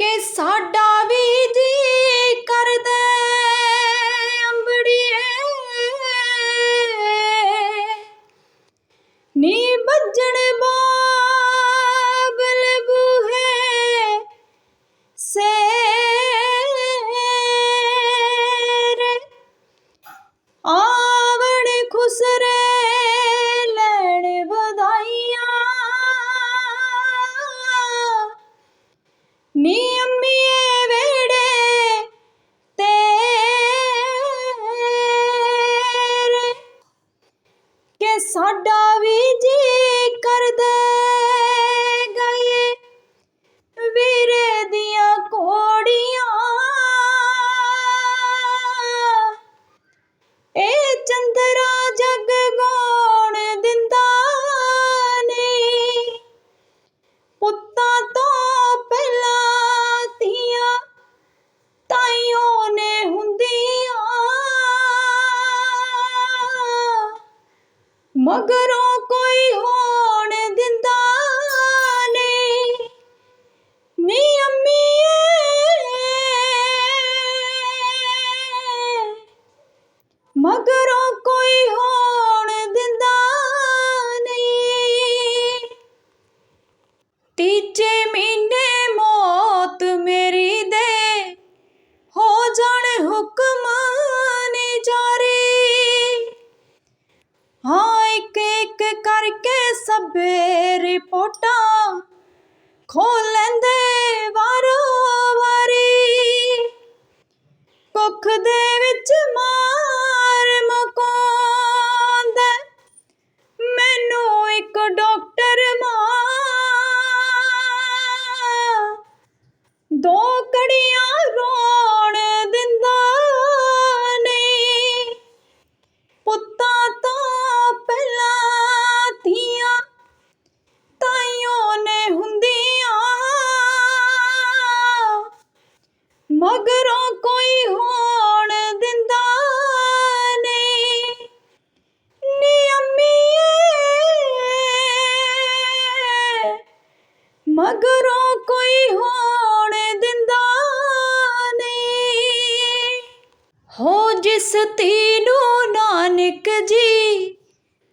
ਕਿ ਸਾਡਾ ਵੀ ਜੀ ਕਰਦਾ ਅੰਬੜੀਏ। ਨੀ ਵੱਜਣ ਬਾਬਲ ਬੂਹੇ ਸੇਰ। ਆਵਣ ਕਿ ਮਗਰੋਂ ਕੋਈ ਹੋਣ ਦਿੰਦਾ ਨਹੀਂ। ਨੀ ਅੰਮੀਏ। ਮਗਰੋਂ ਕੋਈ ਹੋਣ ਦਿੰਦਾ ਨਹੀਂ। ਤੀਜੇ ਮਹੀਨੇ ਮੌਤ ਮੇਰੀ ਇੱਕ ਕਰਕੇ ਸਭੇ ਰਿਪੋਰਟਾਂ ਖੋਲ ਲੈਂਦੇ ਵਾਰੋ ਵਾਰੀ ਕੁੱਖ ਦੇ ਵਿੱਚ ਮਾਰ ਮਕਾਉਂਦਾ ਮੈਨੂੰ ਇੱਕ ਡਾਕਟਰ ਮਾਂ ਦੋ ਕੜੀਆਂ ਮਗਰੋਂ ਕੋਈ ਹੋਣ ਦਿੰਦਾ ਨਹੀਂ। ਹੋ ਜਿਸ ਧੀ ਨੂੰ ਨਾਨਕ ਜੀ,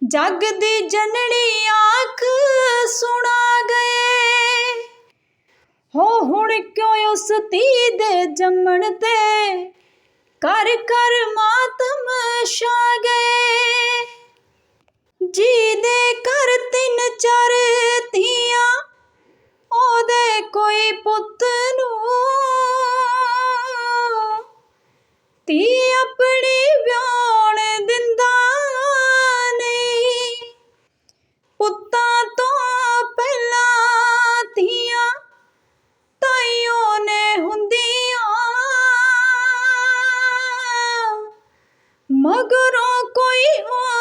ਜਗ ਦੀ ਜਨਨੀ ਆਖ ਸੁਣਾ ਗਏ। ਹੋ ਹੁਣ ਕਿਉਂ ਉਸ ਧੀ ਦੇ ਜੰਮਣ ਤੇ, ਕਰ ਕਰ ਮਾਤਮ ਛਾ ਗਏ। ਜੀ ਦੇ ਘਰ ਤਿੰਨ ਚਾਰ ਕੋਈ ਪੁੱਤ ਨੂੰ। ਧੀ ਆਪਣੀ ਵਿਆਹਣ ਦਿੰਦਾ ਨਹੀਂ। ਪੁੱਤਾਂ ਤੋਂ ਪਹਿਲਾਂ ਧੀਆਂ ਤਾਈਓ ਨੇ ਹੁੰਦੀਆਂ। ਮਗਰੋਂ ਕੋਈ ਹੋਣ